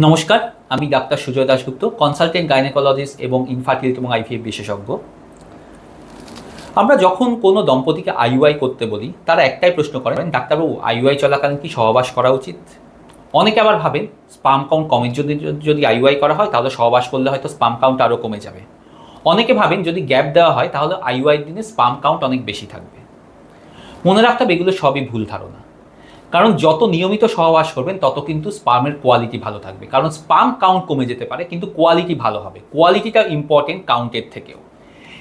নমস্কার, আমি doctor Sujoy Dasgupta consultant gynaecologist এবং ইনফার্টিলিটি এবং আইভিএফ বিশেষজ্ঞ। আমরা যখন কোনো দম্পতিকে আইউআই করতে বলি, তারা একটাই প্রশ্ন করেন ডাক্তারবাবু আইউআই চলাকালীন কি সহবাস করা উচিত? অনেকে আবার ভাবেন স্পাম কাউন্ট কমে যদি যদি আইউআই করা হয়, তাহলে সহবাস করলে হয়তো স্পাম কাউন্ট আরও কমে যাবে। অনেকে ভাবেন, যদি গ্যাপ দেওয়া হয়, তাহলে আইউআই দিনে স্পাম কাউন্ট অনেক বেশি থাকবে। মনে রাখতে হবে, এগুলো সবই ভুল ধারণা। কারণ যত নিয়মিত সহবাস করবেন, তত কিন্তু স্পামের কোয়ালিটি ভালো থাকবে। কারণ স্পাম কাউন্ট কমে যেতে পারে, কিন্তু কোয়ালিটি ভালো হবে। কোয়ালিটিটা ইম্পর্টেন্ট কাউন্টের থেকেও।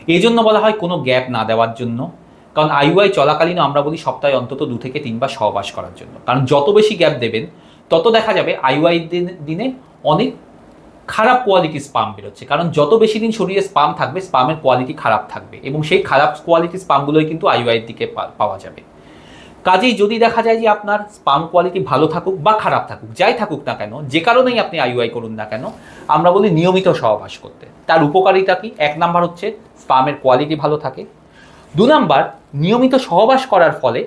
এই জন্য বলা হয় কোনো গ্যাপ না দেওয়ার জন্য। কারণ আইওআই চলাকালীন আমরা বলি সপ্তাহে অন্তত দু থেকে তিনবার সহবাস করার জন্য। কারণ যত বেশি গ্যাপ দেবেন, তত দেখা যাবে আইওআই দিনে অনেক খারাপ কোয়ালিটি স্পাম বেরোচ্ছে। কারণ যত বেশি দিন শরীরে স্পাম থাকবে, স্পামের কোয়ালিটি খারাপ থাকবে। এবং সেই খারাপ কোয়ালিটি স্পামগুলোই কিন্তু আইওআইয়ের দিকে পাওয়া যাবে। কাজেই যদি দেখা যায় যে আপনার স্পাম কোয়ালিটি ভালো থাকুক বা খারাপ থাকুক, যাই থাকুক না কেন, যে কারণেই আপনি আইউআই করুন না কেন, আমরা বলি নিয়মিত সহবাস করতে। তার উপকারিতা কি? এক নাম্বার হচ্ছে স্পামের কোয়ালিটি ভালো থাকে। দু নাম্বার, নিয়মিত সহবাস করার ফলে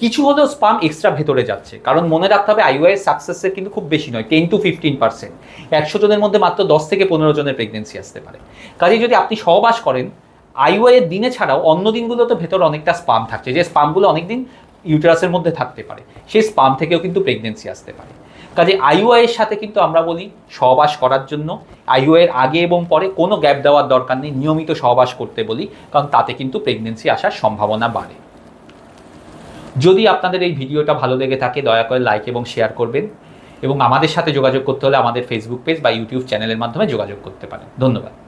কিছু হলেও স্পাম এক্সট্রা ভেতরে যাচ্ছে। কারণ মনে রাখতে হবে আইওআই সাকসেসের কিন্তু খুব বেশি নয় টেন টু ফিফটিন পার্সেন্ট একশো জনের মধ্যে মাত্র দশ থেকে পনেরো জনের প্রেগনেন্সি আসতে পারে। কাজেই যদি আপনি সহবাস করেন আইওআই এর দিনে ছাড়াও অন্য দিনগুলোতে ভেতর অনেকটা স্পাম থাকছে। যে স্পামগুলো অনেকদিন ইউটারাসের মধ্যে থাকতে পারে। সেই স্পাম থেকেও কিন্তু প্রেগনেন্সি আসতে পারে। কাজে আইওআই এর সাথে কিন্তু আমরা বলি সহবাস করার জন্য। আইওআই আগে এবং পরে কোনো গ্যাপ দেওয়ার দরকার নেই। নিয়মিত সহবাস করতে বলি, কারণ তাতে কিন্তু প্রেগনেন্সি আসার সম্ভাবনা বাড়ে। যদি আপনাদের এই ভিডিওটা ভালো লেগে থাকে, দয়া করে লাইক এবং শেয়ার করবেন। এবং আমাদের সাথে যোগাযোগ করতে হলে আমাদের ফেসবুক পেজ বা ইউটিউব চ্যানেলের মাধ্যমে যোগাযোগ করতে পারেন। ধন্যবাদ।